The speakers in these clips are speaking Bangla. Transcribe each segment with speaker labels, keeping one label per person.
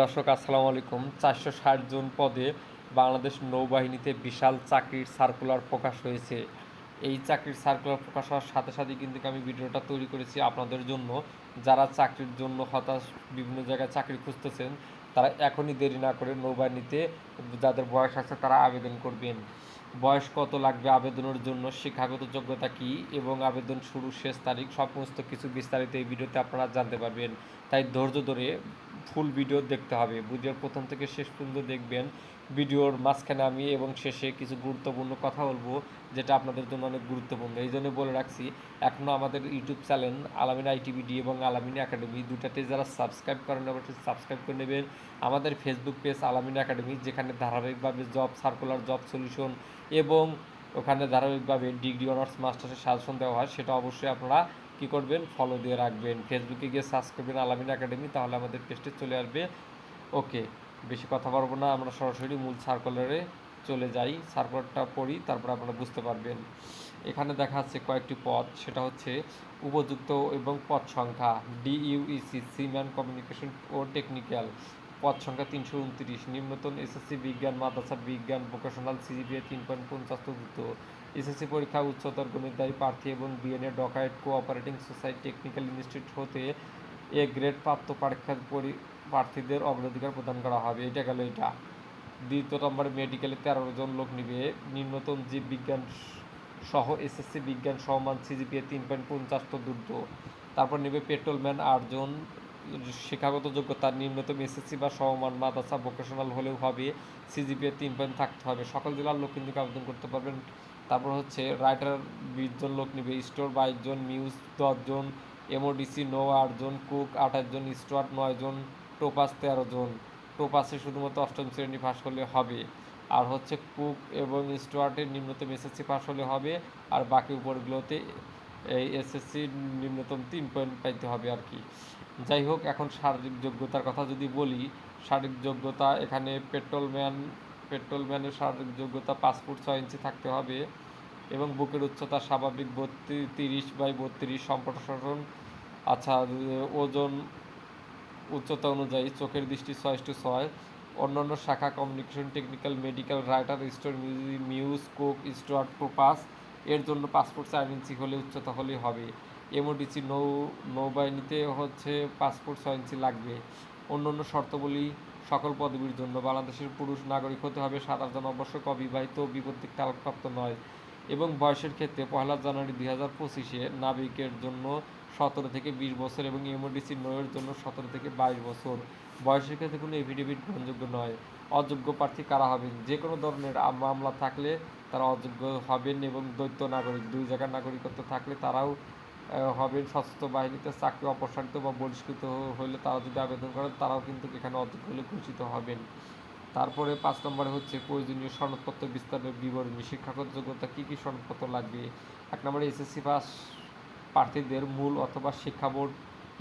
Speaker 1: দর্শক, আসসালামু আলাইকুম। চারশো ষাট জন পদে বাংলাদেশ নৌবাহিনীতে বিশাল চাকরির সার্কুলার প্রকাশ হয়েছে। এই চাকরির সার্কুলার প্রকাশ হওয়ার সাথে সাথে কিন্তু আমি ভিডিওটা তৈরি করেছি আপনাদের জন্য। যারা চাকরির জন্য হতাশ, বিভিন্ন জায়গায় চাকরি খুঁজতেছেন, তারা এখনই দেরি না করে নৌবাহিনীতে যাদের বয়স আছে তারা আবেদন করবেন। বয়স কত লাগবে আবেদনের জন্য, শিক্ষাগত যোগ্যতা কী এবং আবেদন শুরু শেষ তারিখ সমস্ত কিছু বিস্তারিত এই ভিডিওতে আপনারা জানতে পারবেন। তাই ধৈর্য ধরে ফুল ভিডিও দেখতে হবে। ভিডিওর প্রথম থেকে শেষ পর্যন্ত দেখবেন। ভিডিওর মাঝখানে আমি এবং শেষে কিছু গুরুত্বপূর্ণ কথা বলব, যেটা আপনাদের জন্য অনেক গুরুত্বপূর্ণ। এই জন্য বলে রাখছি এখনও আমাদের ইউটিউব চ্যানেল আলামিন আইটিভিডি এবং আলামিন একাডেমি দুটাতে যারা সাবস্ক্রাইব করেন অবশ্যই সাবস্ক্রাইব করে নেবেন। আমাদের ফেসবুক পেজ আলামিন একাডেমি, যেখানে ধারাবাহিকভাবে জব, সার্কুলার, জব সলিউশন এবং ওখানে ধারাবাহিকভাবে ডিগ্রি, অনার্স, মাস্টার্সের সাজেশন দেওয়া হয়, সেটা অবশ্যই আপনারা কী করবেন? ফলো দিয়ে রাখবেন। ফেসবুকে গিয়ে সার্চ করবেন আলামিন একাডেমি তাহলে আমাদের পেজটি চলে আসবে। ওকে বেশি কথা বলব না, আমরা সরাসরি মূল সার্কুলারে চলে যাই। সার্কুলারটা পড়ি, তারপর আপনারা বুঝতে পারবেন। এখানে দেখা যাচ্ছে কয়েকটি পদ, সেটা হচ্ছে উপযুক্ত এবং পদ সংখ্যা ডিইউইসি সিম্যান কমিউনিকেশন ও টেকনিক্যাল পদ সংখ্যা তিনশো উনত্রিশ, নিম্নতম এসএসসি বিজ্ঞান মাদ্রাসা বিজ্ঞান ভোকেশনাল সিজিপিএ তিন পয়েন্ট পঞ্চাশ যুক্ত এসএসসি পরীক্ষা, উচ্চতর গণিতদায়ী প্রার্থী এবং BNA dockyard cooperating society technical institute হতে এ গ্রেড প্রাপ্ত পরীক্ষার পরি, প্রার্থীদের অগ্রাধিকার প্রদান করা হবে। এটা গেল এটা। দ্বিতীয় নম্বরে মেডিকেলে তেরো জন লোক নিবে। নিম্নতম জীব বিজ্ঞান সহ এসএসসি বিজ্ঞান সমান সিজিপিএ তিন পয়েন্ট পঞ্চাশ তো দ্রুত তারপর নেবে পেট্রোলম্যান আটজন শিক্ষাগত যোগ্যতা, নিম্নতম এসএসসি বা সমমান, মাদ্রাসা ভোকেশনাল হলেও হবে সিজিপিএ তিন পয়েন্ট থাকতে হবে। সকল জেলার লোক কিন্তু আবেদন করতে পারবেন। তারপর হচ্ছে রাইটার বিশ জন লোক নেবে। স্টোর বাইশ জন মিউজ দশজন এমওডিসি নো আটজন কুক আঠাশ জন স্টুয়ার্ট নয় জন টোপাস তেরো জন। টোপাসে শুধুমাত্র অষ্টম শ্রেণি পাশ হলে হবে। আর হচ্ছে কুক এবং স্টুয়ার্টের নিম্নতম এসএসসি পাস হলে হবে। আর বাকি উপরগুলোতে এই এসএসসি নিম্নতম তিন পয়েন্ট পাইতে হবে আর কি। যাই হোক এখন শারীরিক যোগ্যতার কথা যদি বলি, শারীরিক যোগ্যতা এখানে পেট্রোলম্যান পেট্রোলম্যানের শারীরিক যোগ্যতা পাঁচ ফুট ছয় ইঞ্চি থাকতে হবে এবং বুকের উচ্চতা স্বাভাবিক বত্রিশ তিরিশ বাই বত্রিশ সম্প্রসারণ আচ্ছা ওজন উচ্চতা অনুযায়ী চোখের দৃষ্টি ছয় টু ছয়। অন্যান্য শাখা communication technical medical writer store muse cook steward প্রোপাস এর জন্য পাসপোর্ট চার ইঞ্চি হলে উচ্চতা হলেই হবে। এমওডিসি নৌ, নৌবাহিনীতে হচ্ছে পাসপোর্ট ছয় ইঞ্চি লাগবে। অন্য অন্য শর্তাবলী সকল পদবীর জন্য বাংলাদেশের পুরুষ নাগরিক হতে হবে সাতাশ জন অবশ্যক অবিবাহিত বিপত্তিক কালপ্রাপ্ত নয়। এবং বয়সের ক্ষেত্রে পয়লা জানুয়ারি দুই হাজার পঁচিশে নাবিকের জন্য সতেরো থেকে বিশ বছর এবং এমওডিসি নয়ের জন্য সতেরো থেকে বাইশ বছর। বয়সের ক্ষেত্রে কোনো এফিডেভিট গ্রহণযোগ্য নয়। অযোগ্য প্রার্থী কারা হবেন? যে কোনো ধরনের মামলা থাকলে তারা অযোগ্য হবেন এবং দ্বৈত নাগরিক। দুই জায়গার নাগরিকত্ব থাকলে তারাও হবেন সশস্ত্র বাহিনীতে চাকরি অপসারিত বা বহিষ্কৃত হলে তারা যদি আবেদন করেন, তারাও কিন্তু এখানে অযোগ্য হলে ঘোষিত হবেন। তারপরে পাঁচ নম্বরে হচ্ছে প্রয়োজনীয় সনদপত্র বিস্তারের বিবরণী। শিক্ষাগত যোগ্যতা কী কী সনদপত্র লাগবে? এক নম্বরে এসএসসি পাস প্রার্থীদের মূল অথবা শিক্ষা বোর্ড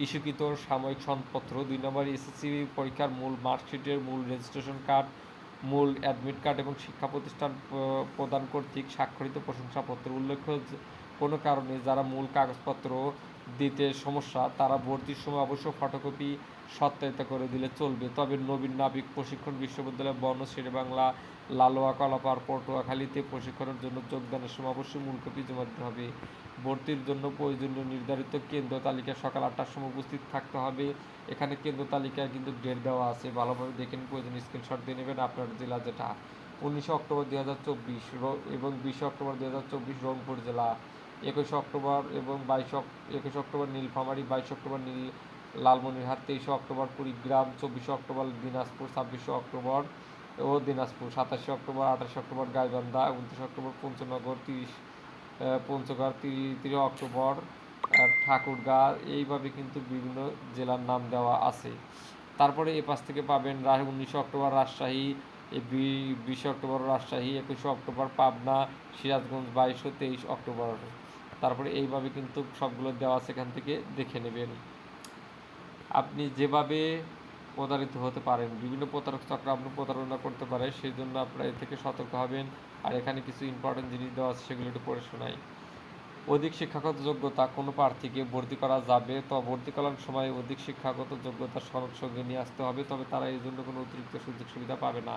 Speaker 1: ইস্যুকৃত সাময়িক সনদপত্র, দুই নম্বর এসএসসি পরীক্ষার মূল মার্কশিটের মূল রেজিস্ট্রেশন কার্ড, মূল অ্যাডমিট কার্ড এবং শিক্ষা প্রতিষ্ঠান প্রদান কর্তৃক স্বাক্ষরিত প্রশংসাপত্র উল্লেখ্য কোনো কারণে যারা মূল কাগজপত্র দিতে সমস্যা, তারা ভর্তির সময় অবশ্য ফটোকপি সত্যায়িত করে দিলে চলবে। তবে নবীন নাবিক প্রশিক্ষণ বিশ্ববিদ্যালয় বর্ণ বাংলা লালোয়া কলাপার পটুয়াখালীতে প্রশিক্ষণের জন্য যোগদানের সময় অবশ্যই মূল কপি জমা দিতে হবে। ভর্তির জন্য প্রয়োজনীয় নির্ধারিত কেন্দ্র তালিকা সকাল আটটার সময় উপস্থিত থাকতে হবে। এখানে কেন্দ্র তালিকায় কিন্তু ডেট দেওয়া আছে। ভালোভাবে দেখেন প্রয়োজন স্ক্রিনশট দিয়ে নেবেন আপনার জেলা যেটা। উনিশে অক্টোবর দু হাজার চব্বিশ এবং বিশে অক্টোবর দুই হাজার চব্বিশ রংপুর জেলা। একুশে অক্টোবর এবং বাইশে একুশে অক্টোবর নীলফামারী, বাইশে অক্টোবর নীল, লালমনিরহাট, তেইশে অক্টোবর কুড়িগ্রাম, চব্বিশে অক্টোবর দিনাজপুর, ছাব্বিশে অক্টোবর ও দিনাজপুর, সাতাশে অক্টোবর, আঠাশে অক্টোবর গাইবান্ধা, উনত্রিশে অক্টোবর পঞ্চনগর, তিরিশ পঞ্চগড় তিরিশ অক্টোবর ঠাকুরগাঁ, এইভাবে কিন্তু বিভিন্ন জেলার নাম দেওয়া আছে। তারপরে এ পাশ থেকে পাবেন উনিশে অক্টোবর রাজশাহী বিশে অক্টোবর রাজশাহী, একুশে অক্টোবর পাবনা, সিরাজগঞ্জ, বাইশে তেইশ অক্টোবর তারপরে এইভাবে কিন্তু সবগুলো দেওয়া আছে এখান থেকে দেখে নেবেন। আপনি যেভাবে প্রতারিত হতে পারেন, বিভিন্ন প্রতারক চক্র আপনি প্রতারণা করতে পারে সেই জন্য আপনারা এ থেকে সতর্ক হবেন। আর এখানে কিছু ইম্পর্টেন্ট জিনিস দেওয়া আছে, সেগুলো একটু পড়ে শোনাই। অধিক শিক্ষাগত যোগ্যতা, কোনো প্রার্থীকে ভর্তি করা যাবে, তো ভর্তি করার সময় অধিক শিক্ষাগত যোগ্যতা সনদ সঙ্গে নিয়ে আসতে হবে, তবে তারা এই জন্য কোনো অতিরিক্ত সুযোগ সুবিধা পাবে না।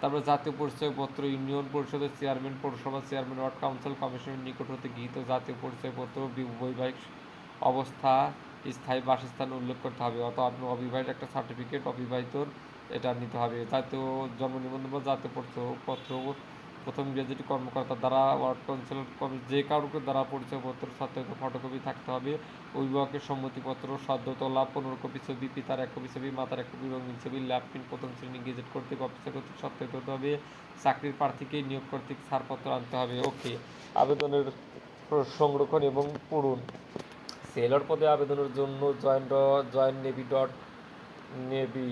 Speaker 1: তারপরে জাতীয় পরিচয়পত্র ইউনিয়ন পরিষদের চেয়ারম্যান, পৌরসভা চেয়ারম্যান, ওয়ার্ড কাউন্সিল কমিশনের নিকট হতে গৃহীত জাতীয় পরিচয়পত্র বৈবাহিক অবস্থা স্থায়ী বাসস্থান উল্লেখ করতে হবে। অর্থাৎ আপনি অবিবাহিত একটা সার্টিফিকেট অবিবাহিত এটা নিতে হবে। জাতীয় জন্ম নিবন্ধন বা জাতীয় পত্র প্রথম গ্রাজুয়েট কর্মকর্তা দ্বারা ওয়ার্ড কাউন্সিলর কমি যে কারোকে দ্বারা পরিচয়পত্র সত্যায়িত ফটোকপি থাকতে হবে, অভিভাবকের সম্মতিপত্র সদ্য তোলা পনেরো কপি ছবি, পিতার এক কপি ছবি, মাতার এক কপি রঙিন ছবি ল্যাপপিন প্রথম শ্রেণি গেজেট কর্তৃক, অফিসার কর্তৃক সত্যায়িত হতে হবে, চাকরির প্রার্থীকে নিয়োগ কর্তৃক ছাড়পত্র আনতে হবে, ওকে। আবেদনের সংরক্ষণ এবং পূরণ। সেলর পদে আবেদনের জন্য join join navy dot navy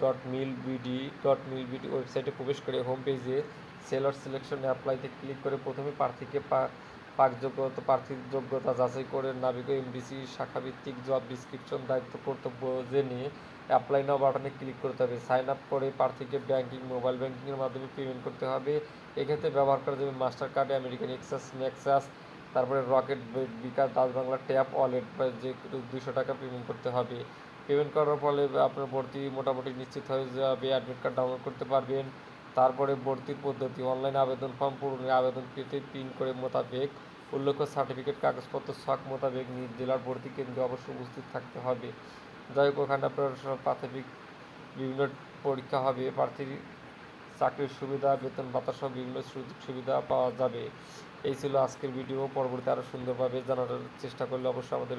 Speaker 1: dot mil BD dot mil BD ওয়েবসাইটে প্রবেশ করে হোম পেজে সেলর সিলেকশন অ্যাপ্লাইতে ক্লিক করে প্রথমে প্রার্থীকে পা- পাক যোগ্যতা প্রার্থীর যোগ্যতা যাচাই করে নাবিক এমডিসি শাখাভিত্তিক জব ডিসক্রিপশন দায়িত্ব, কর্তব্য জেনে অ্যাপ্লাই নাও বাটনে ক্লিক করতে হবে। সাইন আপ করে প্রার্থীকে ব্যাংকিং মোবাইল ব্যাংকিংয়ের মাধ্যমে পেমেন্ট করতে হবে। এক্ষেত্রে ব্যবহার করা যাবে মাস্টার কার্ড আমেরিকান এক্সাস নেক্সাস তারপরে Rocket bKash Dutch Bangla tap wallet বা যে দুশো টাকা পেমেন্ট করতে হবে। পেমেন্ট করার ফলে আপনার ভর্তি মোটামুটি নিশ্চিত হয়ে যাবে অ্যাডমিট কার্ড ডাউনলোড করতে পারবেন। তারপরে ভর্তির পদ্ধতি অনলাইন আবেদন ফর্ম পূরণে আবেদন পেতে পিন করে মোতাবেক উল্লেখ্য সার্টিফিকেট কাগজপত্র, শখ মোতাবেক নিজ জেলার ভর্তি কেন্দ্রে অবশ্যই উপস্থিত থাকতে হবে। যাই হোক, ওখানে আপনার প্রাথমিক বিভিন্ন পরীক্ষা হবে, প্রার্থীর চাকরির সুবিধা, বেতন ভাতা সহ বিভিন্ন সুযোগ সুবিধা পাওয়া যাবে। এই ছিল আজকের ভিডিও পরবর্তী আরও সুন্দরভাবে জানার চেষ্টা করলে অবশ্যই আমাদের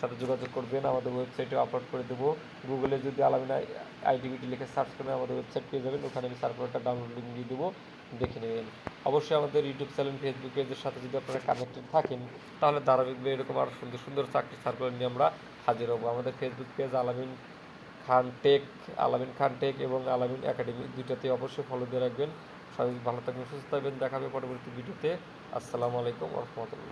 Speaker 1: সাথে যোগাযোগ করবেন, আমাদের ওয়েবসাইটে আপলোড করে দেবো। গুগলে যদি আলামিনা আইডিবিটি লিখে সার্চ করবেন, আমাদের ওয়েবসাইট পেয়ে যাবেন। ওখানে আমি সার্কুলারটা ডাউনলোড দিয়ে দেবো, দেখে নেবেন। অবশ্যই আমাদের ইউটিউব চ্যানেল ফেসবুক পেজের সাথে যদি আপনারা কানেক্টেড থাকেন, তাহলে ধারাবাহিকভাবে এরকম আরও সুন্দর সুন্দর চাকরি সার্কুলার নিয়ে আমরা হাজির হব। আমাদের ফেসবুক পেজ আলামিন খান টেক আলামিন খান টেক এবং আলামিন একাডেমি দুইটাতে অবশ্যই ফলো দিয়ে রাখবেন। সবাই ভালো থাকবেন, সুস্থ থাকবেন। দেখাবে পরবর্তী ভিডিওতে আসসালামু আলাইকুম রহমতুল্লাহ।